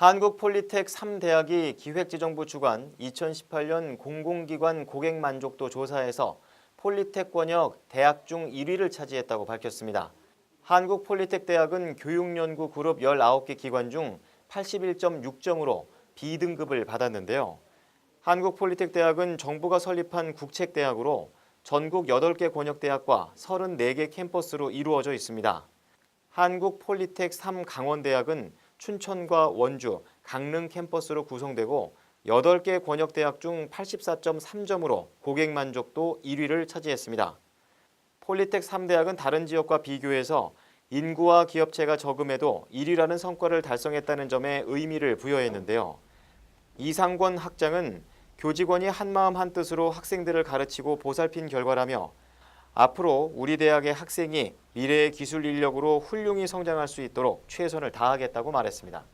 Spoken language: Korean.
한국폴리텍 3대학이 기획재정부 주관 2018년 공공기관 고객 만족도 조사에서 폴리텍 권역 대학 중 1위를 차지했다고 밝혔습니다. 한국폴리텍 대학은 교육연구 그룹 19개 기관 중 81.6점으로 B등급을 받았는데요. 한국폴리텍 대학은 정부가 설립한 국책대학으로 전국 8개 권역대학과 34개 캠퍼스로 이루어져 있습니다. 한국폴리텍 3강원대학은 춘천과 원주, 강릉 캠퍼스로 구성되고 8개 권역대학 중 84.3점으로 고객 만족도 1위를 차지했습니다. 폴리텍 3대학은 다른 지역과 비교해서 인구와 기업체가 적음에도 1위라는 성과를 달성했다는 점에 의미를 부여했는데요. 이상권 학장은 교직원이 한마음 한뜻으로 학생들을 가르치고 보살핀 결과라며 앞으로 우리 대학의 학생이 미래의 기술 인력으로 훌륭히 성장할 수 있도록 최선을 다하겠다고 말했습니다.